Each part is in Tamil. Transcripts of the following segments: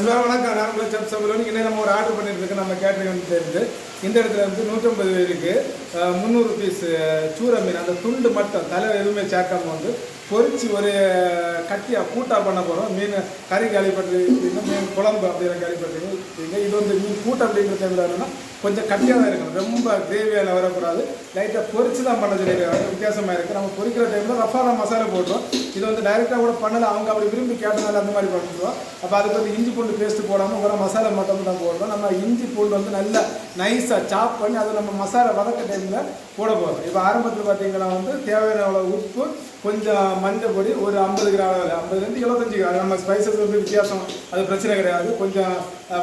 ஹலோ வணக்கம். நார்மலாக சப் செப் இன்றைக்கி நம்ம ஒரு ஆர்டர் பண்ணியிருக்கோம். நம்ம கேட்டரிங் வந்து இருந்து இந்த இடத்துல வந்து நூற்றம்பது பேருக்கு முந்நூறு பீஸ் சூர மீன். அந்த துண்டு மட்டும் தலை எதுவுமே சேர்க்காம வந்து பொறிச்சு ஒரு கட்டியாக கூட்டாக பண்ண போகிறோம் மீன் கறி கேள்விப்பட்டிருக்கீங்க மீன் குழம்பு அப்படிங்கிற கேள்விப்பட்டிருக்கீங்க இது வந்து மீன் கூட்டம் அப்படிங்கிற டைமில் என்னன்னா கொஞ்சம் கட்டியாக தான் இருக்கணும். ரொம்ப கிரேவியான வரக்கூடாது. லைட்டாக பொரிச்சு தான் பண்ண சொல்லியிருக்காங்க. வித்தியாசமாக இருக்குது நம்ம பொரிக்கிற டைமில் ரஃபாக மசாலா போடுறோம் இது வந்து டைரெக்டாக கூட பண்ணல. அவங்க அப்படி விரும்பி கேட்டனால அந்த மாதிரி பண்ணிடுவோம் அப்போ அதுக்கு வந்து இஞ்சி பூண்டு பேஸ்ட் போடாமல் ஒரு மசாலா மட்டும் தான் போடுறோம். நம்ம இஞ்சி பூண்டு வந்து நல்லா நைஸ் நைஸாக சாப் பண்ணி அதை நம்ம மசாலா வதக்க டைமில் போட போகிறோம் இப்போ ஆரம்பத்தில் பார்த்தீங்கன்னா வந்து தேவையான அளவு உப்பு கொஞ்சம் மஞ்சள் பொடி ஒரு ஐம்பது கிராம் ஐம்பதுலேருந்து எழுபத்தஞ்சு கிராம். நம்ம ஸ்பைசஸ் வந்து வித்தியாசம் அது பிரச்சனை கிடையாது. கொஞ்சம்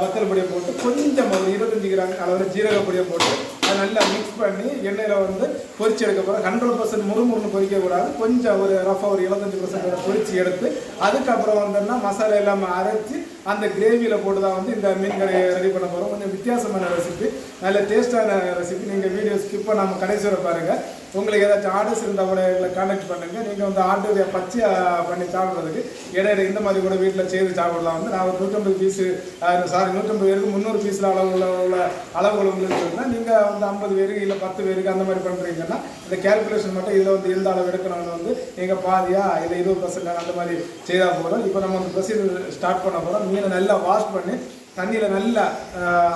வத்தல் பொடியை போட்டு கொஞ்சம் ஒரு இருபத்தஞ்சு கிராம் அளவில் ஜீரக பொடியை போட்டு அதை நல்லா மிக்ஸ் பண்ணி எண்ணெயில் வந்து பொரிச்சு எடுக்க போகிறோம் ஹண்ட்ரட் பர்சன்ட் முறுமுறுன்னு பொரிக்கக்கூடாது கொஞ்சம் ஒரு ரஃபாக ஒரு எழுபத்தஞ்சு பர்சன்ட் பொரிச்சு எடுத்து அதுக்கப்புறம் வந்தோம்னா மசாலா இல்லாமல் அரைச்சி அந்த கிரேவியில் போட்டு தான் வந்து இந்த மீன் கடையை ரெடி பண்ண போகிறோம் கொஞ்சம் வித்தியாசமான ரெசிபி நல்ல டேஸ்ட்டான ரெசிபி நீங்கள் வீடியோ ஸ்கிப் பண்ணாமல் கடைசி வரை பாருங்கள் உங்களுக்கு ஏதாச்சும் ஆர்டர்ஸ் இருந்தால் கூட எங்களை கான்டாக்ட் பண்ணுங்கள் நீங்கள் வந்து ஆர்டரை பச்சையாக பண்ணி சாப்பிட்றதுக்கு இடையில இந்த மாதிரி கூட வீட்டில் செய்து சாப்பிடலாம். வந்து நான் ஒரு நூற்றம்பது பீஸு சாரி நூற்றம்பது பேருக்கு முந்நூறு பீஸில் அளவு உள்ள உள்ள அளவுகள் உங்களுக்கு இருக்குன்னா நீங்கள் வந்து ஐம்பது பேருக்கு இல்லை பத்து பேருக்கு அந்த மாதிரி பண்ணுறீங்கன்னா இந்த கேல்குலேஷன் மட்டும் இதில் வந்து எந்த அளவு எடுக்கணும்னு வந்து நீங்கள் பாதியாக இல்லை இருபது பர்சன்ட் அந்த மாதிரி செய்தால் போகிறோம் இப்போ நம்ம வந்து ப்ரொசீஜர் ஸ்டார்ட் பண்ண போகிறோம் மீனை நல்லா வாஷ் பண்ணி தண்ணியில் நல்லா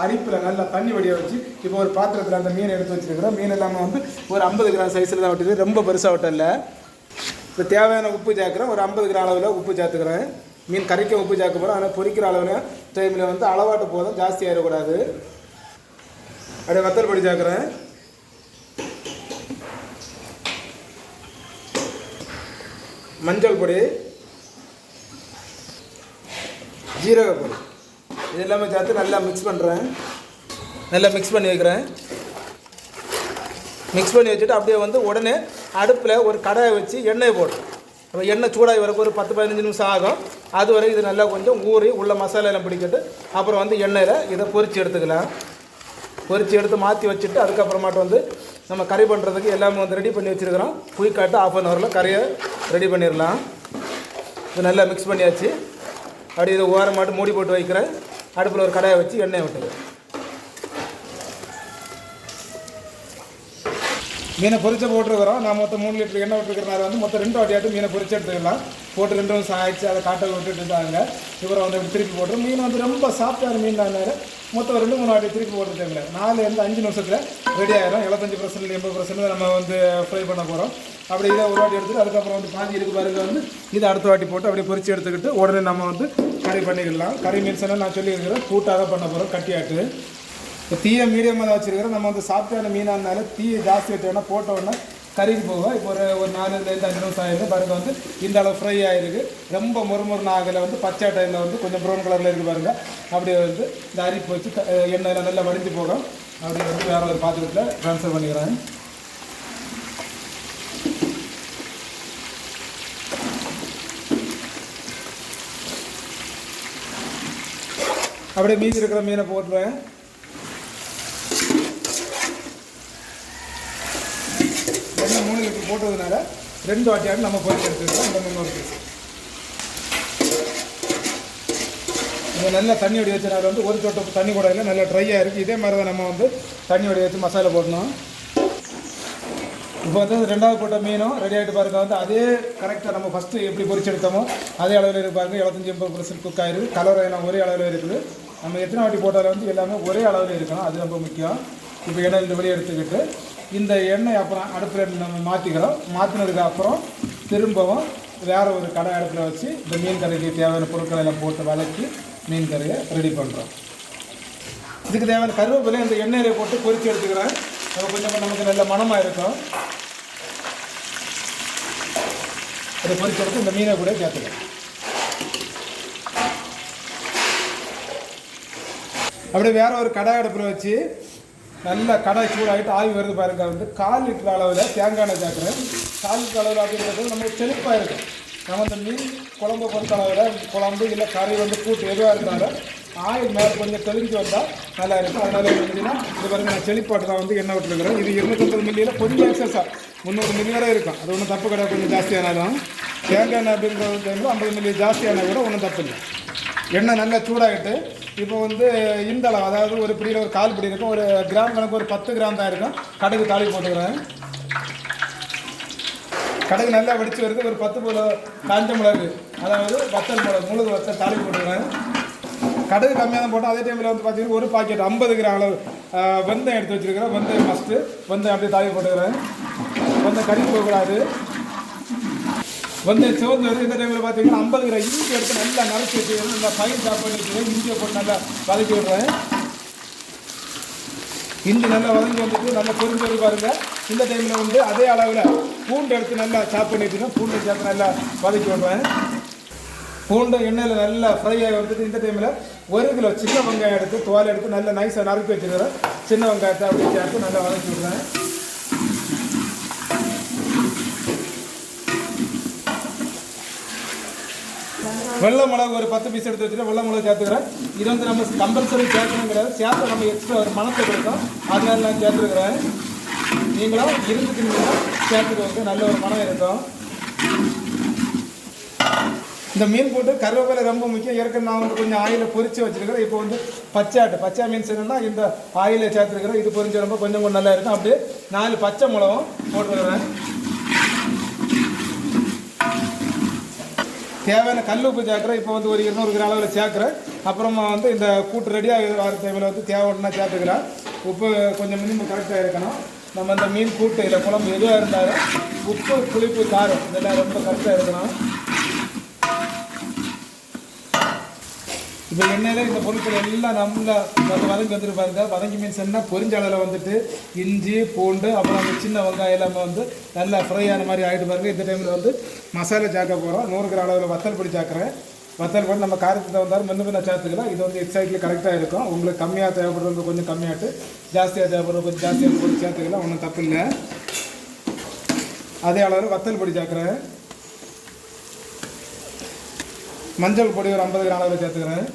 அரிப்பில் நல்லா தண்ணி வடிய வச்சு இப்போ ஒரு பாத்திரத்தில் அந்த மீன் எடுத்து வச்சுருக்கிறோம். மீன் எல்லாமே வந்து ஒரு ஐம்பது கிராம் சைஸில் தான் விட்டுது ரொம்ப பெருசாக விட்டல இப்போ தேவையான உப்பு சேர்க்குறேன் ஒரு ஐம்பது கிராம் அளவில் உப்பு சேர்த்துக்கிறேன். மீன் கறிக்க உப்பு சேர்க்க போகிறோம் ஆனால் பொரிக்கிற அளவில் டைமில் வந்து அளவாட்டு போதும். ஜாஸ்தி ஆயிடக்கூடாது. அப்படியே வத்தல் பொடி சேர்க்குறேன். மஞ்சள் பொடி. ஜீரக இது எல்லாமே சேர்த்து நல்லா மிக்ஸ் பண்ணுறேன் நல்லா மிக்ஸ் பண்ணி வைக்கிறேன். மிக்ஸ் பண்ணி வச்சுட்டு அப்படியே வந்து உடனே அடுப்பில் ஒரு கடாயை வச்சு எண்ணெய் போடுறேன் அப்போ எண்ணெய் சூடாகி வரக்கு ஒரு பத்து பதினஞ்சு நிமிஷம் ஆகும். அது வரை இது நல்லா கொஞ்சம் ஊறி உள்ள மசாலாலாம் பிடிக்கிட்டு அப்புறம் வந்து எண்ணெயில் இதை பொரித்து எடுத்துக்கலாம். பொரித்து எடுத்து மாற்றி வச்சுட்டு அதுக்கப்புறமாட்டு வந்து நம்ம கறி பண்ணுறதுக்கு எல்லாமே வந்து ரெடி பண்ணி வச்சுருக்கிறோம். குயிக்காட்டு ஆஃப் அன் ஹவரில் கறியை ரெடி பண்ணிடலாம். இது நல்லா மிக்ஸ் பண்ணியாச்சு. அப்படி இதை ஓரமாட்டு மூடி போட்டு வைக்கிறேன். அடுப்பில் ஒரு கடாயை வச்சு எண்ணெய் விட்டுது மீனை பொரிச்ச போட்டுருக்குறோம். நான் மொத்தம் மூணு லிட்டர் எண்ணெய் விட்டுருக்கிறனால வந்து மொத்தம் ரெண்டு வாட்டியாட்டு மீனை பொரிச்சு எடுத்துக்கலாம். போட்டு ரெண்டு சாய்ச்சி அதை காட்டை விட்டுட்டு இருந்தாங்க இவரை வந்து திருப்பி போட்டுரும். மீன் வந்து ரொம்ப சாஃப்டான மீன் தான் மொத்தம் ரெண்டு மூணு வாட்டி திருப்பி போட்டுருக்காங்க நாலுலேருந்து அஞ்சு நிமிஷத்தில் ரெடி ஆகிடும் எழுபத்தஞ்சு பர்சன்ட் எண்பது பர்சன்ட் நம்ம வந்து ஃப்ரை பண்ண போகிறோம் அப்படி இதை ஒரு வாட்டி எடுத்துட்டு அதுக்கப்புறம் வந்து பாஞ்சி இருக்கு பாருங்க. வந்து இதை அடுத்த வாட்டி போட்டு அப்படியே பொரிச்சு எடுத்துக்கிட்டு உடனே நம்ம வந்து கறி பண்ணிக்கலாம் கறி மீன்ஸ் நான் சொல்லியிருக்கிறேன். கூட்டாக பண்ண போகிறோம் கட்டியாட்டு. இப்போ தீயை மீடியமாக தான் வச்சுருக்கிறோம் நம்ம வந்து சாப்பிட்டான மீனாக இருந்தாலும் தீயை ஜாஸ்தி வச்சோன்னா போட்ட உடனே கறிக்கு போகும் இப்போ ஒரு ஒரு நாலுலேருந்து அஞ்சு நிமிஷம் ஆயிருக்கு பாருங்கள் வந்து இந்த அளவு ஃப்ரை ஆயிருக்கு. ரொம்ப முறுமுறுன்னு ஆகலை. வந்து பச்சை டைமில் வந்து கொஞ்சம் ப்ரௌன் கலரில் இருக்கு பாருங்கள் அப்படியே வந்து இந்த அரிப்பு வச்சு எண்ணெயில் நல்லா வடிஞ்சு போகும் அப்படியே வந்து வேறு ஒரு பாத்திரத்தில் ட்ரான்ஸ்ஃபர் பண்ணிக்கிறாங்க அப்படியே மீதி இருக்கிற மீனை போட்டுருவேன் எண்ணெய் மூணு லிட்டர் போட்டதுனால ரெண்டு வாட்டியாவது நம்ம பொரிச்சு எடுத்துக்கலாம். இந்த முன்னூறு பீஸ் இது நல்லா தண்ணி வடி வச்சனால வந்து ஒரு சொட்டு தண்ணி கூட இல்லை நல்லா ட்ரையாக இருக்குது இதே மாதிரி தான் நம்ம வந்து தண்ணி வடி வச்சு மசாலா போடணும். இப்போ வந்து ரெண்டாவது போட்ட மீனும் ரெடி ஆகிட்டு பாருங்க. வந்து அதே கரெக்டாக நம்ம ஃபஸ்ட்டு எப்படி பொறிச்செடுத்தோமோ அதே அளவில் இருக்கு எழுபத்தஞ்சி எண்பது பர்சன்ட் குக் ஆயிருக்கு. கலர் எல்லாம் ஒரே அளவில் இருக்குது. நம்ம எத்தனை வாட்டி போட்டாலும் வந்து எல்லாமே ஒரே அளவில் இருக்கணும். அது ரொம்ப முக்கியம். இப்போ எண்ணெய் இந்த வழி எடுத்துக்கிட்டு இந்த எண்ணெய் அப்புறம் அடுப்பில் நம்ம மாற்றிக்கிறோம் மாற்றினதுக்கு அப்புறம் திரும்பவும் வேறு ஒரு கடை அடுப்பில் வச்சு இந்த மீன் கறிக்கு தேவையான பொருட்களை எல்லாம் போட்டு வதக்கி மீன் கறியை ரெடி பண்ணுறோம் இதுக்கு தேவையான கருவேப்பிலை இந்த எண்ணெயில் போட்டு பொறிச்சு எடுத்துக்கிறேன். அது கொஞ்சம் நமக்கு நல்ல மணமாக இருக்கும். அதை பொறிச்சு எடுத்து இந்த மீனை கூட சேர்த்துக்கிறேன் அப்படியே வேற ஒரு கடாய் அடுப்பில் வச்சு நல்ல கடாய் சூடாகிட்டு ஆவி வருது பாருங்க. வந்து கால் லிட்டர் அளவில் தேங்காய் எண்ணெய் சேர்க்குறேன். கால் லிட்டர் அளவில் அப்படின்றது நமக்கு செழிப்பாக இருக்கும். நம்ம இந்த மீன் குழம்பு பொறுத்த அளவில் குழம்பு இல்லை கறி வந்து கூட்டு எதுவாக இருந்தாலும் ஆயில் மேலே கொஞ்சம் தெளிஞ்சு வந்தால் நல்லா இருக்கும். அதனால பார்த்தீங்கன்னா இது பாருங்க நான் செழிப்பாட்டு தான் வந்து எண்ணெய் விட்டுருக்குறேன் இது இருநூத்தம்பது மில்லியில் கொஞ்சம் எக்ஸஸாக முந்நூறு மில்லி வரை இருக்கும். அது ஒன்றும் தப்பு கிடையாது. கொஞ்சம் ஜாஸ்தியானாலும் தேங்காய் எண்ணெய் அப்படின்றது ஐம்பது மில்லி ஜாஸ்தியானால் கூட ஒன்றும் தப்பு இல்லை. எண்ணெய் நல்லா சூடாகிட்டு இப்போ வந்து இந்த அளவு அதாவது ஒரு பிடியில் ஒரு கால் பிடி இருக்கும் ஒரு கிராம் கணக்கு ஒரு பத்து கிராம் தான் இருக்கும். கடுகு தாளி போட்டுக்கிறேன். கடுகு நல்லா வெடிச்சு வருது ஒரு பத்து போல காஞ்ச மிளகு அதாவது வத்தல் மிளகு முழுது வத்தல் தாளி போட்டுக்கிறேன். கடுகு கம்மியாக தான் போட்டோம். அதே டைமில் வந்து பார்த்தீங்கன்னா ஒரு பாக்கெட் ஐம்பது கிராம் அளவு வெந்தயம் எடுத்து வச்சுருக்கிறேன் வெந்தயம் ஃபஸ்ட்டு வெந்தயம் அப்படியே தாளி போட்டுக்கிறேன். வெந்தயம் கறி போகக்கூடாது. வந்து சிவந்து வருது இந்த டைமில் பார்த்தீங்கன்னா ஐம்பது கிராம் இஞ்சி எடுத்து நல்லா நரைச்சி வச்சுக்கிறேன் நல்லா பயிர் சாப் வச்சுக்கிறேன் இஞ்சியை போட்டு நல்லா வதக்கி விடுறேன். இஞ்சி நல்லா வதங்கி வந்துட்டு நல்லா பொறிஞ்சு வருது பாருங்க. இந்த டைமில் வந்து அதே அளவில் பூண்டு எடுத்து நல்லா சாப் பண்ணி பூண்டு சேர்த்து நல்லா வதக்கி விடுறேன். பூண்டு எண்ணெயில் நல்லா ஃப்ரை ஆகி வந்துட்டு இந்த டைமில் ஒரு கிலோ சின்ன வெங்காயம் எடுத்து தோலை எடுத்து நல்லா நைஸாக நறுக்கி வச்சுக்கிறேன் சின்ன வெங்காயத்தை அப்படியே சேர்த்து நல்லா வதக்கி விடுறேன். வெள்ளை மிளகு ஒரு பத்து பீஸ் எடுத்து வச்சுட்டு வெள்ளை மிளகு சேர்த்துக்கிறேன். இது வந்து நம்ம கம்பல்சரி சேர்க்கணும் கிடையாது. சேர்த்து நம்ம எக்ஸ்ட்ரா ஒரு மனத்தை கொடுத்தோம் அதனால நான் சேர்த்துருக்குறேன். நீங்களும் இருந்துக்கிட்டீங்கன்னா சேர்த்துக்கோங்க. நல்ல ஒரு மனம் இருக்கும். இந்த மீன் போட்டு கருவேப்பிலை ரொம்ப முக்கியம். ஏற்கனவே நான் வந்து கொஞ்சம் ஆயில பொரிச்சு வச்சிருக்கிறேன். இப்போ வந்து பச்சாட்டு பச்சை மீன்ஸ் என்னன்னா இந்த ஆயிலை சேர்த்துருக்குறேன். இது பொரிஞ்ச ரொம்ப கொஞ்சம் கொஞ்சம் நல்லா இருக்கும். அப்படியே நாலு பச்சை மிளகும் போட்டுருக்குறேன் தேவையான கல் உப்பு சேர்க்குறேன். இப்போ வந்து ஒரு இருநூறு கிராம் அளவில் சேர்க்குறேன். அப்புறமா வந்து இந்த கூட்டு ரெடியாக வர டைமில் வந்து தேவைன்னா சேர்த்துக்கிறேன் உப்பு கொஞ்சம் மினிமம் கரெக்டாக இருக்கணும். நம்ம இந்த மீன் கூட்டு இல்லை குழம்பு எதுவாக இருந்தாலும் உப்பு புளிப்பு காரம் இதெல்லாம் ரொம்ப கரெக்டாக இருக்கணும். இப்போ எண்ணெயில் இந்த பொருட்கள் எல்லாம் நல்லா வதங்கி வந்துட்டு பாருங்க. வதங்கி மீன்ஸ் என்ன பொரிஞ்ச அளவில் வந்துட்டு இஞ்சி பூண்டு அப்புறம் அந்த சின்ன வெங்காயம் எல்லாமே வந்து நல்லா ஃப்ரை ஆன மாதிரி ஆகிட்டு பாருங்க. இந்த டைமில் வந்து மசாலா சாக்க போகிறோம் நூறு கிராம் அளவில் வத்தல் பொடி சாக்கிறேன் வத்தல் பொடி நம்ம காரத்துக்கு தகுந்தாலும் முன்ன பின்ன சேர்த்துக்கலாம் இது வந்து எக்ஸாக்ட்லி கரெக்டாக இருக்கும். உங்களுக்கு கம்மியாக தேவைப்படுறது கொஞ்சம் கம்மியாட்டு. ஜாஸ்தியாக தேவைப்படுறது கொஞ்சம் ஜாஸ்தியாக பொடி சேர்த்துக்கலாம் ஒன்றும் தப்பு இல்லை. அதே அளவில் வத்தல் பொடி சேர்க்குறேன் மஞ்சள் பொடி ஒரு ஐம்பது கிராம் அளவில் சேர்த்துக்கிறேன்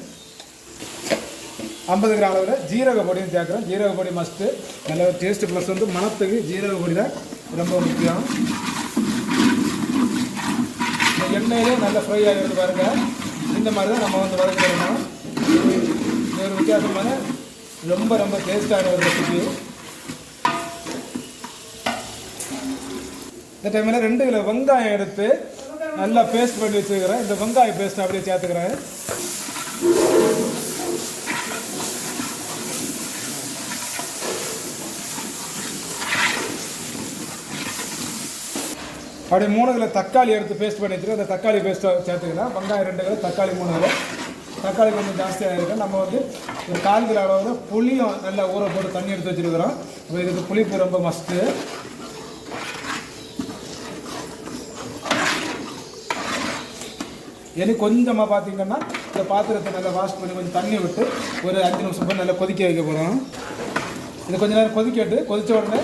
ஐம்பது கிராம் அளவில் ஜீரக பொடியும் சேர்க்குறேன் ஜீரக பொடி மஸ்ட்டு நல்ல டேஸ்ட் ப்ளஸ் வந்து மணத்துக்கு ஜீரக பொடி தான் ரொம்ப முக்கியம். எண்ணெயிலே நல்ல ஃப்ரை ஆகிறது பாருங்க. இந்த மாதிரி தான் நம்ம வந்து வதக்கிடணும் இது ஒரு வித்தியாசமான ரொம்ப ரொம்ப டேஸ்டான ஒரு ரெசிபி இந்த டைமில் ரெண்டு கிலோ வெங்காயம் எடுத்து நல்லா பேஸ்ட் பண்ணி வச்சுருக்கிறேன். இந்த வெங்காய பேஸ்ட் அப்படியே சேர்த்துக்கிறேன். அப்படியே மூணு கிலோ தக்காளி எடுத்து பேஸ்ட் பண்ணி வச்சுருக்கோம் அந்த தக்காளி பேஸ்ட்டை சேர்த்துக்கலாம் வெங்காயம் ரெண்டு கிலோ தக்காளி மூணு கிலோ. தக்காளி கொஞ்சம் ஜாஸ்தியாக இருக்குது நம்ம வந்து ஒரு கால் கிலோ அளவில் புளியும் நல்லா ஊற போட்டு தண்ணி எடுத்து வச்சுருக்கிறோம். இப்போ இதுக்கு புளிப்பு ரொம்ப மஸ்ட்டு இனி கொஞ்சமாக பார்த்தீங்கன்னா இந்த பாத்திரத்தை நல்லா வாஷ் பண்ணி கொஞ்சம் தண்ணி விட்டு ஒரு அஞ்சு நிமிஷம் போய் நல்லா கொதிக்க வைக்க போகிறோம் இது கொஞ்சம் நேரம் கொதிக்கிட்டு கொதித்த உடனே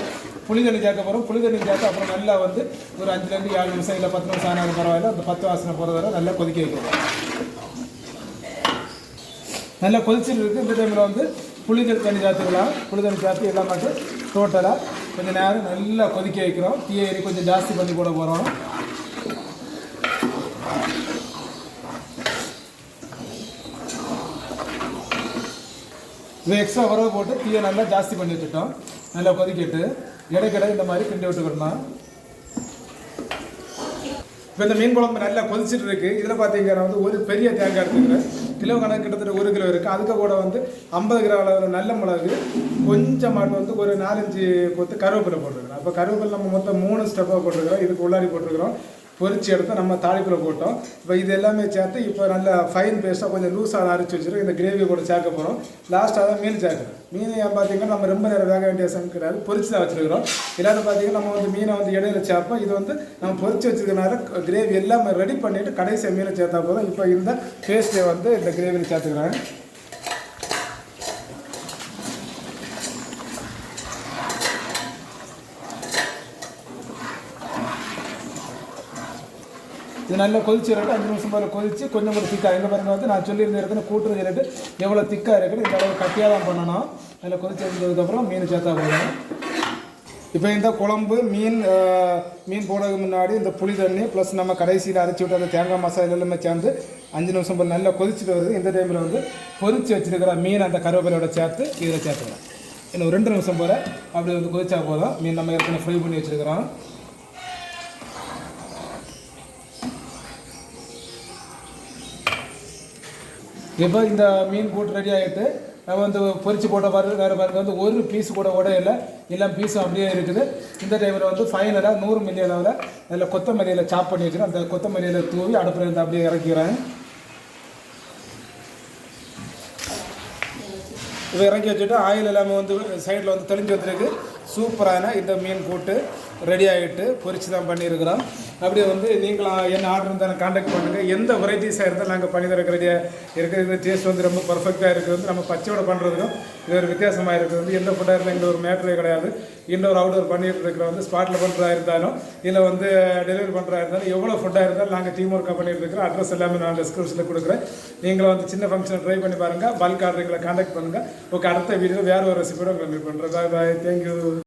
புளி தண்ணி சேர்க்க போகிறோம் புளி தண்ணி சேர்த்து அப்புறம் நல்லா வந்து ஒரு அஞ்சுலேருந்து ஏழு நிமிஷம் இல்லை பத்து நிமிஷம் ஆனாலும் பரவாயில்ல. அந்த பத்து வாசனை போகிற வரை நல்லா கொதிக்க வைக்கிறோம் நல்லா கொதிச்சுட்டு இருக்குது இந்த டைமில் வந்து புளி தண்ணி சேர்த்துக்கலாம் புளி தண்ணி சேர்த்து எல்லாம் மட்டும் டோட்டலாக கொஞ்சம் நேரம் நல்லா கொதிக்க வைக்கிறோம். தீயை கொஞ்சம் ஜாஸ்தி பண்ணி போட போகிறோம் இது எக்ஸ்ட்ரா உறவு போட்டு தீயை நல்லா ஜாஸ்தி பண்ணி வச்சுட்டோம் நல்லா கொதிக்கிட்டு. இடைக்கிட இந்த மாதிரி கிண்டி விட்டுக்கிடணும் இப்போ இந்த மீன் குழம்பு நல்லா கொதிச்சிட்டு இருக்கு. இதில் பார்த்தீங்கன்னா வந்து ஒரு பெரிய தேங்காய் எடுத்துக்கிறேன். கிலோ கணக்கு கிட்டத்தட்ட ஒரு கிலோ இருக்குது அதுக்கு கூட வந்து ஐம்பது கிராம் அளவு நல்ல மிளகு கொஞ்சமாட்டு வந்து ஒரு நாலஞ்சு கொத்து கருவேப்பிலை போட்டிருக்கிறோம் அப்போ கருவேப்பிலை நம்ம மொத்தம் மூணு ஸ்டெப்பாக போட்டிருக்கிறோம். இதுக்கு உள்ளாடி போட்டிருக்கிறோம். பொரிச்சு எடுத்து நம்ம தாளிப்பில் போட்டோம். இப்போ இது எல்லாமே சேர்த்து இப்போ நல்ல ஃபைன் பேஸ்ட்டாக கொஞ்சம் லூஸாக அரைச்சி வச்சுருக்கோம். இந்த கிரேவி கூட சேர்க்க போகிறோம் லாஸ்ட்டாக தான் மீன் சேர்க்குறோம். மீன் ஏன் பார்த்தீங்கன்னா நம்ம ரொம்ப நேரம் வேக வேண்டிய சம் கிடையாது. பொரிச்சு தான் வச்சுருக்கிறோம். இல்லாத பார்த்தீங்கன்னா நம்ம வந்து மீனை வந்து இடையில சேர்ப்போம். இது வந்து நம்ம பொறிச்சு வச்சுருக்கனால கிரேவி எல்லாமே ரெடி பண்ணிவிட்டு கடைசியாக மீனை சேர்த்தா போதும். இப்போ இந்த பேஸ்ட்டை வந்து இந்த கிரேவியில் சேர்த்துக்கிறாங்க. இது நல்லா கொதிச்சு அஞ்சு நிமிஷம் போல கொதிச்சு கொஞ்சம் கூட திக்காக எங்கே பாருங்க வந்து நான் சொல்லியிருந்த இடத்துல கூட்டுறது சொல்லிட்டு எவ்வளோ திக்காக இருக்குது இந்த அளவு கட்டியாக தான் பண்ணணும். நல்லா கொதிச்சு இருந்ததுக்கப்புறம் மீன் சேர்த்தா போதும். இப்போ இந்த குழம்பு மீன் மீன் போடுறதுக்கு முன்னாடி இந்த புளி தண்ணி ப்ளஸ் நம்ம கடைசியில் அரைச்சி விட்டு அந்த தேங்காய் மசாலா எல்லாமே சேர்ந்து அஞ்சு நிமிஷம் போல் நல்லா கொதிச்சுட்டு வருது. இந்த டைமில் வந்து பொறிச்சு வச்சுருக்கிற மீன் அந்த கருவேப்பிலையோட சேர்த்து இதில் சேர்த்துக்கலாம். இன்னும் ஒரு ரெண்டு நிமிஷம் போல் அப்படி வந்து கொதிச்சா போதும். மீன் நம்ம ஏற்கனவே ஃப்ரை பண்ணி வச்சுருக்கிறோம். இப்போ இந்த மீன் கூட்டு ரெடி ஆகிட்டு நம்ம வந்து பொறிச்சு போட்ட பாருங்க வேறு பாருங்க வந்து ஒரு பீஸ் கூட உடையில. எல்லாம் பீஸும் அப்படியே இருக்குது. இந்த டைமில் வந்து ஃபைனலாக நூறு மில்லி அளவில் அதில் கொத்தமல்லியில் சாப் பண்ணி வச்சுருக்கோம் அந்த கொத்தமல்லியில் தூவி அடுப்பில் இருந்து அப்படியே இறக்கிறேன். இதை இறக்கி வச்சுட்டு ஆயில் எல்லாமே வந்து சைடில் வந்து தெளிஞ்சு வந்திருக்கு. சூப்பரான இந்த மீன் கூட்டு. ரெடி ஆகிட்டு பொரிச்சு தான் பண்ணியிருக்கிறோம். அப்படியே வந்து நீங்களும் என்ன ஆர்டர் இருந்தாலும் காண்டாக்ட் பண்ணுங்கள் எந்த வெரைட்டிஸாக இருந்தாலும் நாங்கள் பண்ணி தரக்கு ரெடியாக டேஸ்ட் வந்து ரொம்ப பர்ஃபெக்டாக இருக்குது. வந்து நம்ம பச்சையோட பண்ணுறதுக்கும் இது ஒரு வித்தியாசமாக இருக்குது. வந்து எந்த ஃபுட்டாக இருந்தால் எந்த ஒரு மேட்டரே கிடையாது. இன்டோர் அவுட்டோர் பண்ணிட்டு இருக்கிற வந்து ஸ்பாட்டில் பண்ணுறதா இருந்தாலும் இல்லை வந்து டெலிவரி பண்ணுறதா இருந்தாலும் எவ்வளோ ஃபுட்டாக இருந்தாலும் நாங்கள் டீம் ஒர்க்காக பண்ணிட்டு இருக்கிறோம். அட்ரஸ் எல்லாமே நான் டிஸ்கிரிப்ஷனில் கொடுக்குறேன். நீங்களும் வந்து சின்ன ஃபங்க்ஷன் ட்ரை பண்ணி பாருங்கள் பல்க் ஆர்டர் எங்களை காண்டாக்ட் பண்ணுங்கள் ஓகே அடுத்த வீடியோ வேறு ஒரு ரெசிபியோட உங்களை மீட் பண்ணுறேன் பாய் பாய் தேங்க்யூ